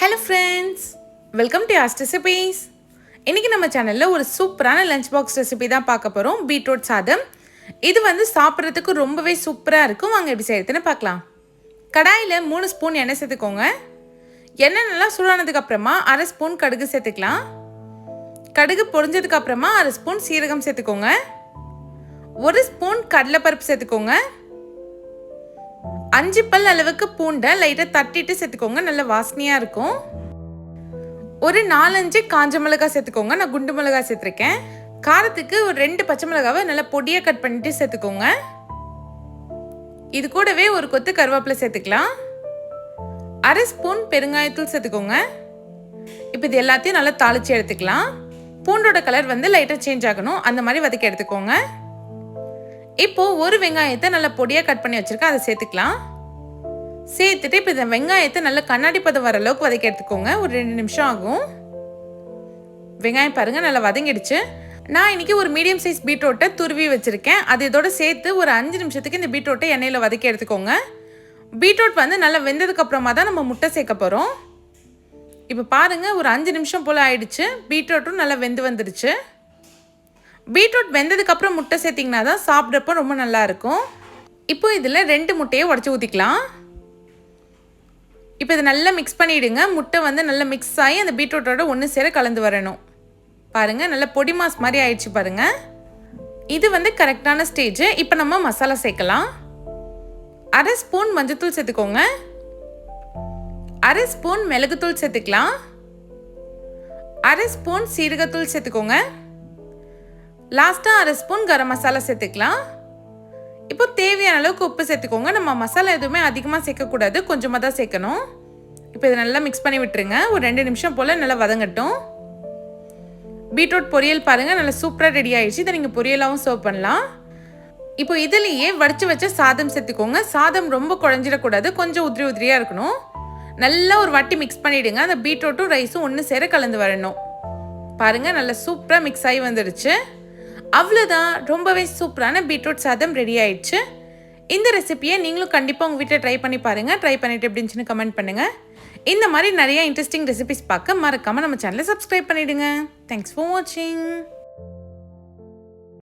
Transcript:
Hello friends welcome to ஆஸ்ட் recipes இன்றைக்கி நம்ம சேனலில் ஒரு சூப்பரான லஞ்ச் பாக்ஸ் ரெசிபி தான் பார்க்க போகிறோம் பீட்ரூட் சாதம். இது வந்து சாப்பிட்றதுக்கு ரொம்பவே சூப்பராக இருக்கும். வாங்க எப்படி செய்யறதுன்னு பார்க்கலாம். கடாயில் மூணு ஸ்பூன் எண்ணெய் சேர்த்துக்கோங்க. எண்ணெய் நல்லா சூடானதுக்கு அப்புறமா அரை ஸ்பூன் கடுகு சேர்த்துக்கலாம். கடுகு பொரிஞ்சதுக்கு அப்புறமா அரை ஸ்பூன் சீரகம் சேர்த்துக்கோங்க. ஒரு ஸ்பூன் கடலைப்பருப்பு சேர்த்துக்கோங்க. அஞ்சு பல் அளவுக்கு பூண்டை லைட்டாக தட்டிட்டு சேர்த்துக்கோங்க. நல்ல வாசனையாக இருக்கும். ஒரு நாலஞ்சு காஞ்ச மிளகாய் சேர்த்துக்கோங்க. நான் குண்டு மிளகாய் சேர்த்துருக்கேன். காரத்துக்கு ஒரு ரெண்டு பச்சை மிளகாவை நல்லா பொடியாக கட் பண்ணிட்டு சேர்த்துக்கோங்க. இது கூடவே ஒரு கொத்து கருவேப்பிலை சேர்த்துக்கலாம். அரை ஸ்பூன் பெருங்காயத்தூள் சேர்த்துக்கோங்க. இப்போ இது எல்லாத்தையும் நல்லா தாளித்து எடுத்துக்கலாம். பூண்டோட கலர் வந்து லைட்டாக சேஞ்ச் ஆகணும். அந்த மாதிரி வதக்கி எடுத்துக்கோங்க. இப்போ ஒரு வெங்காயத்தை நல்லா பொடியாக கட் பண்ணி வச்சிருக்கேன். அதை சேர்த்துக்கலாம். சேர்த்துட்டு இப்போ இந்த வெங்காயத்தை நல்லா கண்ணாடி பதம் வர அளவுக்கு வதக்கி எடுத்துக்கோங்க. ஒரு ரெண்டு நிமிஷம் ஆகும். வெங்காயம் பாருங்கள் நல்லா வதங்கிடுச்சு. நான் இன்னைக்கு ஒரு மீடியம் சைஸ் பீட்ரூட்டை துருவி வச்சுருக்கேன். அது இதோட சேர்த்து ஒரு அஞ்சு நிமிஷத்துக்கு இந்த பீட்ரூட்டை எண்ணெயில் வதக்கி எடுத்துக்கோங்க. பீட்ரூட் வந்து நல்லா வெந்ததுக்கு அப்புறமா தான் நம்ம முட்டை சேர்க்க போகிறோம் இப்போ பாருங்கள் ஒரு அஞ்சு நிமிஷம் போல் ஆயிடுச்சு. பீட்ரூட்டும் நல்லா வெந்து வந்துடுச்சு. பீட்ரூட் வெந்ததுக்கப்புறம் முட்டை சேர்த்திங்கன்னா தான் சாப்பிட்றப்போ ரொம்ப நல்லா இருக்கும். இப்போ இதில் ரெண்டு முட்டையை உடச்சி ஊற்றிக்கலாம் இப்போ இதை நல்லா மிக்ஸ் பண்ணிவிடுங்க முட்டை வந்து நல்லா மிக்ஸ் ஆகி அந்த பீட்ரூட்டோட ஒன்று சேர கலந்து வரணும். பாருங்கள் நல்லா பொடி மாஸ் மாதிரி ஆயிடுச்சு பாருங்கள் இது வந்து கரெக்டான ஸ்டேஜ் இப்போ நம்ம மசாலா சேர்க்கலாம். அரை ஸ்பூன் மஞ்சத்தூள் சேர்த்துக்கோங்க. அரை ஸ்பூன் மிளகுத்தூள் சேர்த்துக்கலாம். அரை ஸ்பூன் சீரகத்தூள் சேர்த்துக்கோங்க. லாஸ்ட்டாக அரை ஸ்பூன் கரம் மசாலா சேர்த்துக்கலாம். இப்போ தேவையான அளவுக்கு உப்பு சேர்த்துக்கோங்க. நம்ம மசாலா எதுவுமே அதிகமாக சேர்க்கக்கூடாது. கொஞ்சமாக தான் சேர்க்கணும். இப்போ இதை நல்லா மிக்ஸ் பண்ணி விட்டுருங்க. ஒரு ரெண்டு நிமிஷம் போல் நல்லா வதங்கட்டும். பீட்ரூட் பொரியல் பாருங்கள் நல்லா சூப்பராக ரெடி ஆயிடுச்சு. இதை நீங்கள் பொரியலாகவும் சர்வ் பண்ணலாம். இப்போ இதுலேயே வடித்து வச்ச சாதம் சேர்த்துக்கோங்க. சாதம் ரொம்ப குழஞ்சிடக்கூடாது. கொஞ்சம் உதிரி உதிரியாக இருக்கணும். நல்லா ஒரு வாட்டி மிக்ஸ் பண்ணிவிடுங்க அந்த பீட்ரூட்டும் ரைஸும் ஒன்று சேர கலந்து வரணும். பாருங்கள் நல்லா சூப்பராக மிக்ஸ் ஆகி வந்துடுச்சு அவ்வளோதான் ரொம்பவே சூப்பரான பீட்ரூட் சாதம் ரெடி ஆயிடுச்சு. இந்த ரெசிபியை நீங்களும் கண்டிப்பாக உங்கள் வீட்டில் ட்ரை பண்ணி பாருங்கள் ட்ரை பண்ணிட்டு எப்படின்னு கமெண்ட் பண்ணுங்கள் இந்த மாதிரி நிறைய இன்ட்ரெஸ்டிங் ரெசிபிஸ் பார்க்க மறக்காமல் நம்ம சேனலை சப்ஸ்கிரைப் பண்ணிவிடுங்க தேங்க்ஸ் ஃபார் வாட்சிங்